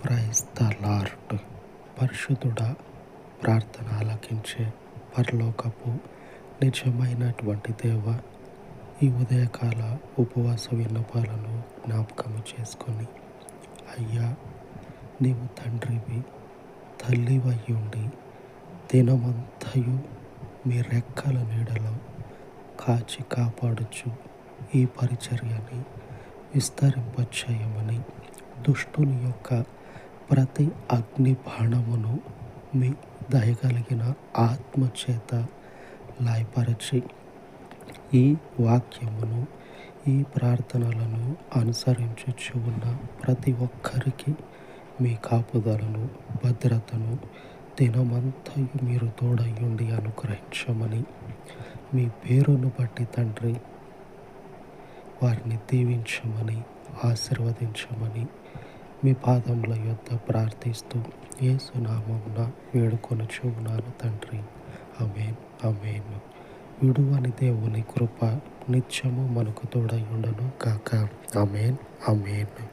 Praise the lord పరిశుద్ధుడా ప్రార్థన ఆలకించే పరలోకపు నిజమైనటువంటి దేవ ఈ ఉదయకాల ఉపవాస విన్నపాలను జ్ఞాపకం చేసుకొని అయ్యా నీవు తండ్రివి తల్లివయ్యుండి దినమంతయు మీ రెక్కల నీడలో కాచి కాపాడుచు ఈ పరిచర్యని విస్తరింపచేయమని దుష్టుని యొక్క ప్రతి అగ్ని బాణమును మీ దయగలిగిన ఆత్మ చేత లాయపరచి ఈ వాక్యమును ఈ ప్రార్థనలను అనుసరించచ్చు ఉన్న ప్రతి ఒక్కరికి మీ కాపుదలను భద్రతను దినమంతయు మీరు తోడయ్యుండి అనుగ్రహించమని మీ పేరును బట్టి తండ్రి వారిని దీవించమని ఆశీర్వదించమని మీ పాదముల యొద్ద ప్రార్థిస్తూ ఏసునామమున వేడుకొనుచు ఉన్నాను తండ్రి. అమేన్ అమేన్ విడువని దేవుని కృప నిత్యము మనకు తోడై ఉండను కాక అమేన్ అమేన్